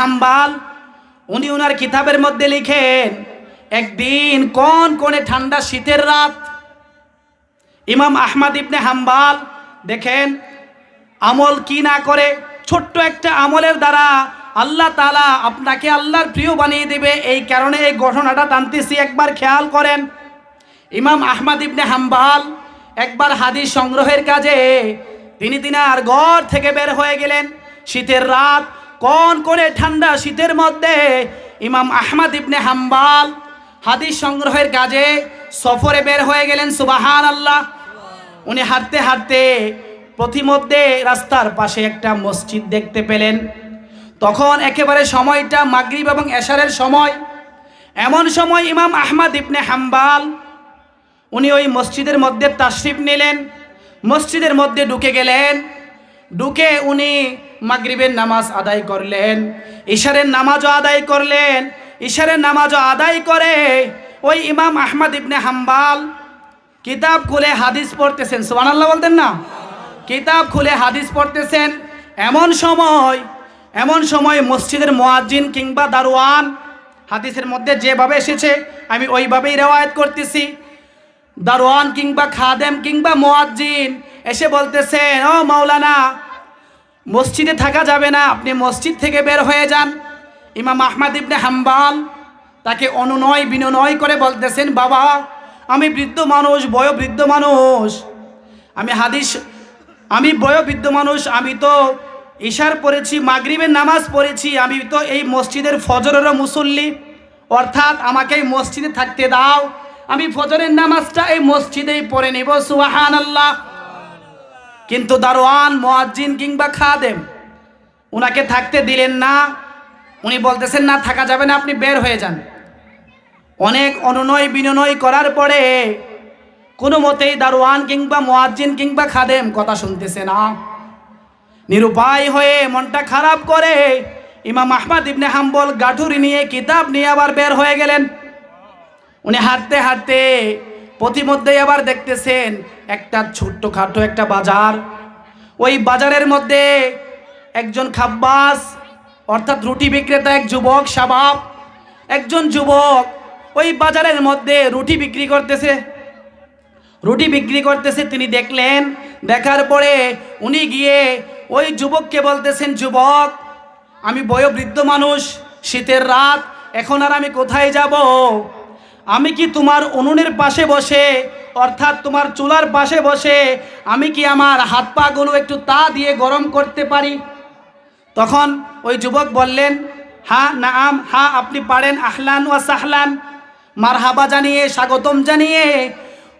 হাম্বাল, উনি ওনার কিতাবের মধ্যে লিখেন, একদিন কোন কোণে ঠান্ডা শীতের রাত? ইমাম আহমদ ইবনে হাম্বাল দেখেন, আমল কি না করে, ছোট্ট একটা আমলের দ্বারা আল্লাহ তালা আপনাকে আল্লাহর প্রিয় বানিয়ে দেবে, এই কারণে এই ঘটনাটা টানতেছি, একবার খেয়াল করেন। ইমাম আহমদ ইবনে হাম্বাল একবার হাদিস সংগ্রহের কাজে, তিনি তিনার ঘর থেকে বের হয়ে গেলেন, শীতের রাত কোন করে ঠান্ডা শীতের মধ্যে ইমাম আহমদ ইবনে হাম্বাল হাদিস সংগ্রহের কাজে সফরে বের হয়ে গেলেন সুবাহান আল্লাহ উনি হাঁটতে হাঁটতে প্রতিমধ্যে রাস্তার পাশে একটা মসজিদ দেখতে পেলেন। তখন একেবারে সময়টা মাগরিব এবং এশারের সময়। এমন সময় ইমাম আহমদ ইবনে হাম্বাল উনি ওই মসজিদের মধ্যে তাশরিফ নিলেন। মসজিদের মধ্যে ঢুকে গেলেন। ঢুকে উনি মাগরিবের নামাজ আদায় করলেন ইশারের নামাজও আদায় করলেন ইশারের নামাজও আদায় করে ওই ইমাম আহমদ ইবনে হাম্বাল কিতাব খুলে হাদিস পড়তেছেন। সুবহানাল্লাহ বলতেন না? কিতাব খুলে হাদিস পড়তেছেন। এমন সময় এমন সময় মসজিদের মোয়াজ্জিন কিংবা দারোয়ান হাদিসের মধ্যে যেভাবে এসেছে, আমি ওইভাবেই রেওয়ায়ত করতেছি। দারোয়ান কিংবা খাদেম কিংবা মোয়াজ্জিন এসে বলতেছেন, ও মাওলানা মসজিদে থাকা যাবে না। আপনি মসজিদ থেকে বের হয়ে যান। ইমাম আহমদ ইবনে হাম্বাল তাকে অনুনয় বিনয় করে বলতেছেন, বাবা, আমি বৃদ্ধ মানুষ, বয়োবৃদ্ধ মানুষ। আমি হাদিস, আমি বয়োবৃদ্ধ মানুষ, আমি তো ইশার পড়েছি, মাগরিবের নামাজ পড়েছি, আমি তো এই মসজিদের ফজরেরও মুসল্লি। অর্থাৎ আমাকে এই মসজিদে থাকতে দাও। আমি ফজরের নামাজটা এই মসজিদেই পড়ে নেব সুবাহান আল্লাহ কিন্তু দারোয়ান, মোয়াজ্জিন কিংবা খাদেম ওনাকে থাকতে দিলেন না। উনি বলতেছেন, না, থাকা যাবে না, আপনি বের হয়ে যান। অনেক অনুনয় বিনয় করার পরে কোনো মতেই দারোয়ান কিংবা মোয়াজ্জিন কিংবা খাদেম কথা শুনতেছে না। নিরুপায় হয়ে মনটা খারাপ করে ইমাম আহমদ ইবনে হাম্বল গাঠুরি নিয়ে কিতাব নিয়ে আবার বের হয়ে গেলেন। উনি হাঁটতে হাঁটতে প্রতিমধ্যেই আবার দেখতেছেন একটা ছোট্ট খাটো একটা বাজার। ওই বাজারের মধ্যে একজন খাব্বাস, অর্থাৎ রুটি বিক্রেতা, এক যুবক শাবাব, একজন যুবক ওই বাজারের মধ্যে রুটি বিক্রি করতেছে। রুটি বিক্রি করতেছে, তিনি দেখলেন, দেখার পরে উনি গিয়ে ওই যুবককে বলতেছেন, যুবক, আমি বয়োবৃদ্ধ মানুষ, শীতের রাত, এখন আর আমি কোথায় যাব? আমি কি তোমার উনুনের পাশে বসে, অর্থাৎ তোমার চুলার পাশে বসে, আমি কি আমার হাত পাগুলো একটু তা দিয়ে গরম করতে পারি? তখন ওই যুবক বললেন, হা না আম হা, আপনি পারেন, আহলান ওয়া সাহলান। মারহাবা জানিয়ে, স্বাগতম জানিয়ে।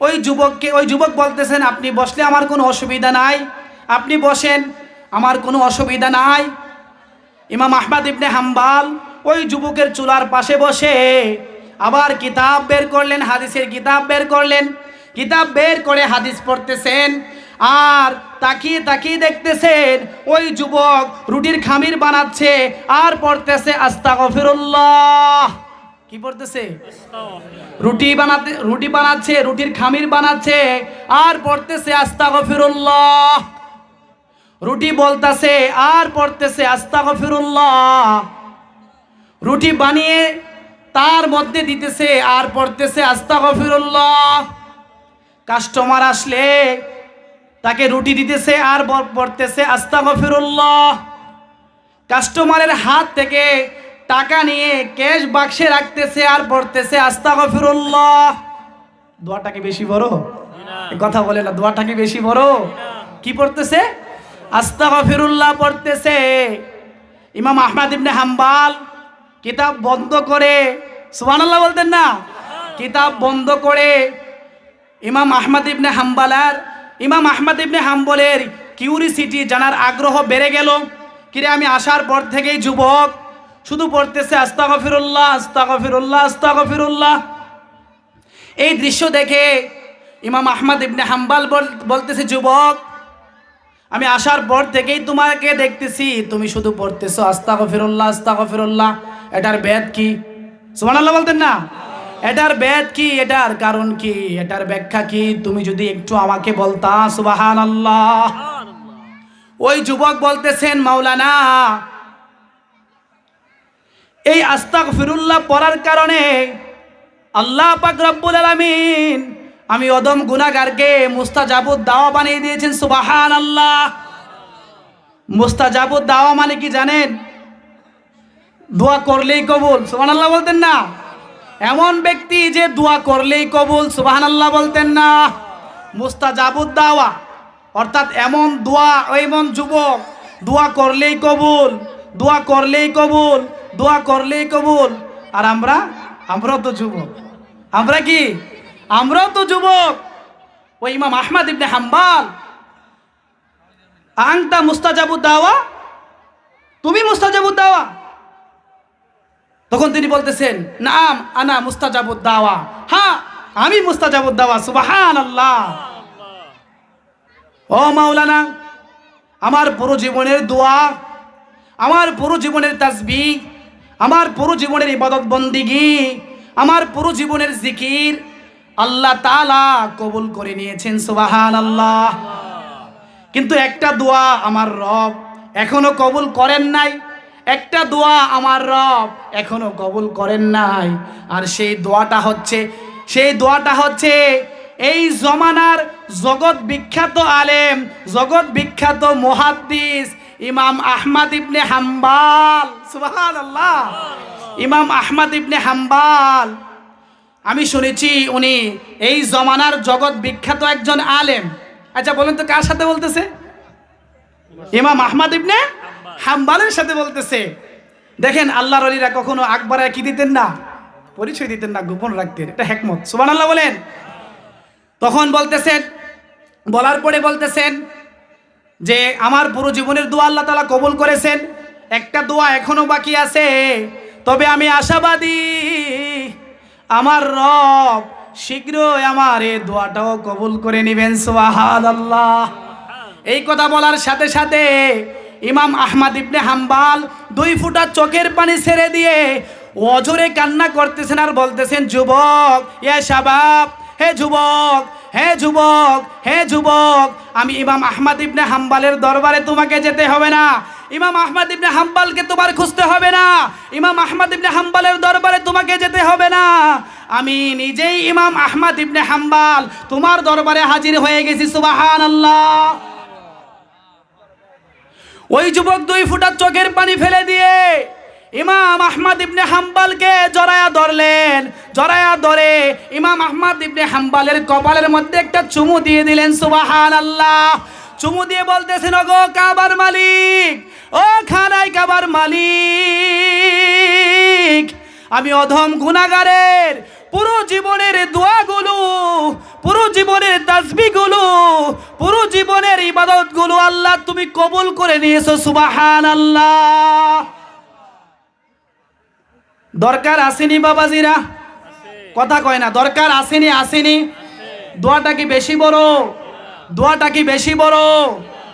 ওই যুবককে, ওই যুবক বলতেছেন, আপনি বসলে আমার কোনো অসুবিধা নাই। আপনি বসেন, আমার কোনো অসুবিধা নাই। ইমাম আহমদ ইবনে হাম্বাল ওই যুবকের চুলার পাশে বসে আবার কিতাব বের করলেন, হাদিসের কিতাব বের করলেন। কিতাব বের করে হাদিস পড়তেছেন আর তাকিয়ে তাকিয়ে দেখতেছেন, ওই যুবক রুটির খামির বানাচ্ছে আর পড়তেছে আস্তা গফিরুল্লাহ কি পড়তেছে? রুটি বানাতে রুটি বানাচ্ছে, রুটির খামির বানাচ্ছে আর পড়তেছে আস্তা গফিরুল্লাহ রুটি বলতেছে, আর পড়তেছে আস্তা গফিরুল্লাহ রুটি বানিয়ে তার মধ্যে দিতেছে আর পড়তেছে আস্তা গফিরুল্লাহ কাস্টমার আসলে তাকে রুটি দিতেছে আর পড়তেছে আস্তা গফিরুল্লাহ কাস্টমারের হাত থেকে টাকা নিয়ে ক্যাশ বাক্সে রাখতেছে আর পড়তেছে আস্তা গফিরুল্লাহ দোয়াটাকে বেশি বড় কথা বলে না দোয়াটাকে বেশি বড় কি পড়তেছে? আস্তা গফিরুল্লাহ পড়তেছে। ইমাম আহমদ ইবনে হাম্বাল কিতাব বন্ধ করে সুবহানাল্লাহ বলতেন না? কিতাব বন্ধ করে ইমাম আহমদ ইবনে হাম্বালার, ইমাম আহমদ ইবনে হাম্বলের কিউরিসিটি জানার আগ্রহ বেড়ে গেল। কিরে, আমি আসার পর থেকেই যুবক, শুধু পড়তেছে আস্তা গফিরুল্লাহ আস্তা গফিরুল্লাহ আস্তা গফিরুল্লাহ এই দৃশ্য দেখে ইমাম আহমদ ইবনে হাম্বাল বল- বলতেছে, যুবক, আমি আসার পর থেকেই তোমাকে দেখতেছি। তুমি শুধু পড়তেছো আস্তা গফিরুল্লাহ আস্তা গফিরুল্লাহ এটার বেদ কি? সুবহানাল্লাহ বলতেন না? এটার বেদ কি? এটার কারণ কি? এটার ব্যাখ্যা কি? তুমি যদি একটু আমাকে বলতা, সুবহানাল্লাহ। ওই যুবক বলতেছেন, মাওলানা, এই আস্তাক ফিরুল্লাহ পড়ার কারণে আল্লাহ পাক রব্বুল আলামিন আমি অদম গুনাগারকে মুস্তাজাবুদ দাওয়া বানিয়ে দিয়েছেন সুবাহান আল্লাহ মুস্তাজাবুদ দাওয়া মানে কি জানেন? দোয়া করলেই কবুল সুবাহান আল্লাহ বলতেন না? এমন ব্যক্তি যে দোয়া করলেই কবুল সুবাহান আল্লাহ বলতেন না। মুস্তাজাবুদ দাওয়া অর্থাৎ এমন দোয়া, এমন যুবক, দোয়া করলেই কবুল, দোয়া করলেই কবুল, দোয়া করলেই কবুল। আর আমরা, আমরাও তো যুবক। আমরা কি? আমরাও তো যুবক। ওই ইমাম আহমদ ইবনে হাম্বাল। আংতা মুস্তাজাবুদ দাওয়া তুমি মুস্তাজাবুদ দাওয়া তখন তিনি বলতেছেন, নাম আনা মুস্তাজাবুদ দাওয়া হ্যাঁ আমি মুস্তাজাবুদ দাওয়া সুবাহান আল্লাহ ও মাওলানা, আমার পুরো জীবনের দোয়া, আমার পুরো জীবনের তাসবি, আমার পুরো জীবনের ইবাদত বন্দিগি, আমার পুরো জীবনের জিকির আল্লাহ তালা কবুল করে নিয়েছেন সুবাহান আল্লাহ কিন্তু একটা দোয়া আমার রব এখনও কবুল করেন নাই। একটা দোয়া আমার রব এখনও কবুল করেন নাই। আর সেই দোয়াটা হচ্ছে, সেই দোয়াটা হচ্ছে, এই জমানার জগৎ বিখ্যাত আলেম, জগৎ বিখ্যাত মুহাদ্দিস ইমাম আহমদ ইবনে হাম্বাল। সুবহানাল্লাহ। ইমাম আহমদ ইবনে হাম্বাল। আমি শুনেছি উনি এই জমানার জগৎ বিখ্যাত একজন আলেম। আচ্ছা বলেন তো কার সাথে বলতেছে? ইমাম আহমদ ইবনে হাম্বালের সাথে বলতেছে, দেখেন, আল্লাহর অলিরা কখনো আকবরা কি দিতেন না? পরিচয় দিতেন না, গোপন রাখতেন। এটা হেকমত। সুবান আল্লাহ বলেন। তখন বলতেছেন, বলার পরে বলতেছেন যে, আমার পুরো জীবনের দোয়া আল্লাহ তালা কবুল করেছেন। একটা দোয়া এখনও বাকি আছে। তবে আমি আশাবাদী, আমার রব শীঘ্রই আমার এ দোয়াটাও কবুল করে নেবেন। সোহাদ আল্লাহ এই কথা বলার সাথে সাথে ইমাম আহমদ ইবনে হাম্বাল দুই ফুটা চোখের পানি ছেড়ে দিয়ে অজরে কান্না করতেছেন আর বলতেছেন, যুবক, এ শাবাব, হে যুবক হে যুবক হে যুবক, আমি ইমাম আহমদ ইবনে হাম্বালের দরবারে তোমাকে যেতে হবে না। ইমাম আহমদ ইবনে হাম্বালকে তোমার খুঁজতে হবে না। ইমাম আহমদ ইবনে হাম্বালের দরবারে তোমাকে যেতে হবে না। আমি নিজেই ইমাম আহমদ ইবনে হাম্বাল, তোমার দরবারে হাজির হয়ে গেছি সুবাহান আল্লাহ ওই যুবক দুই ফুটার চোখের পানি ফেলে দিয়ে ইমাম আহমদ ইবনে হাম্বালকে জড়ায়া ধরলেন, জড়ায়া ধরে ইমাম আহমদ ইবনে হাম্বালের কপালের মধ্যে একটা চুমু দিয়ে দিলেন সুবাহান আল্লাহ চুমু দিয়ে বলতেছেন গো কাবার মালিক, ও খানাই কাবার মালিক, আমি অধম গুনাগারের পুরো জীবনের দোয়াগুলো, পুরো জীবনের তাসবিগুলো পুরো জীবনের ইবাদতগুলো আল্লাহ তুমি কবুল করে নিয়েছো সুবাহান আল্লাহ দরকার আসেনি বাবাজিরা? কথা কয় না, দরকার আসেনি আসেনি। দোয়াটা কি বেশি বড়? দোয়াটা কি বেশি বড়?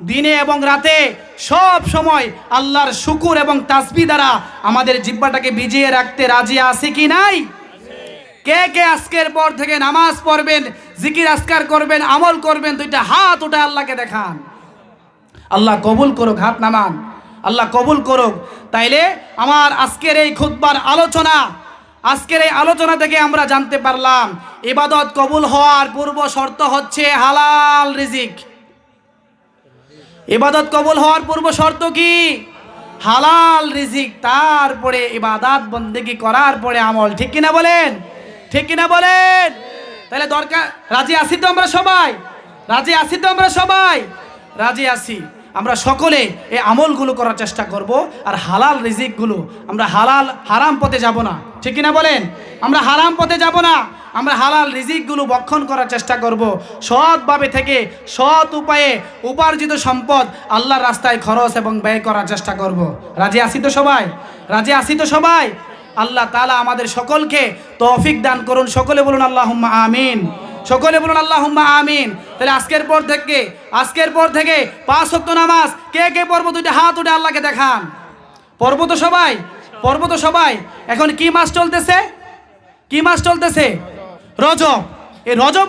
দিনে এবং রাতে সব সময় আল্লাহর শুকুর এবং তাসবি দ্বারা আমাদের জিব্বাটাকে ভিজিয়ে রাখতে রাজি আছে কি নাই? কে কে আজকের পর থেকে নামাজ পড়বেন, জিকির আসকার করবেন, আমল করবেন, দুইটা হাত উঠে আল্লাহকে দেখান। আল্লাহ কবুল করুক, হাত নামান। আল্লাহ কবুল করুক। তাইলে আমার আজকের এই খুতবার আলোচনা, আজকের এই আলোচনা থেকে আমরা জানতে পারলাম, ইবাদত কবুল হওয়ার পূর্ব শর্ত হচ্ছে হালাল রিজিক। ইবাদত কবল হওয়ার পূর্ব শর্ত কি? হালাল রিজিক তারপরে ইবাদাত বন্দেগি করার পরে আমল। ঠিক কিনা বলেন? ঠিক কিনা বলেন? তাহলে দরকার রাজি আসি তো আমরা সবাই? রাজি আসি তো আমরা সবাই? রাজি আছি। আমরা সকলে এই আমলগুলো করার চেষ্টা করব আর হালাল রিজিকগুলো আমরা হালাল হারাম পথে যাব না। ঠিক কিনা বলেন? আমরা হারাম পথে যাব না, আমরা হালাল রিজিকগুলো বক্ষণ করার চেষ্টা করব। সৎভাবে থেকে সৎ উপায়ে উপার্জিত সম্পদ আল্লাহর রাস্তায় খরচ এবং ব্যয় করার চেষ্টা করব। রাজি আসি তো সবাই? রাজি আসি তো সবাই? আল্লাহ তালা আমাদের সকলকে তৌফিক দান করুন। সকলে বলুন আল্লাহ আমিন। সকলে বলুন আল্লাহ আমিন। তাহলে আজকের পর থেকে, আজকের পর থেকে পাঁচ শক্ত নামাজ কে কে পর্ব দুইটা হাত উঠে আল্লাহকে দেখান। পর্ব তো সবাই, পর্ব তো সবাই। এখন কি মাস চলতেছে? কি মাস চলতেছে? রজব। এই রজব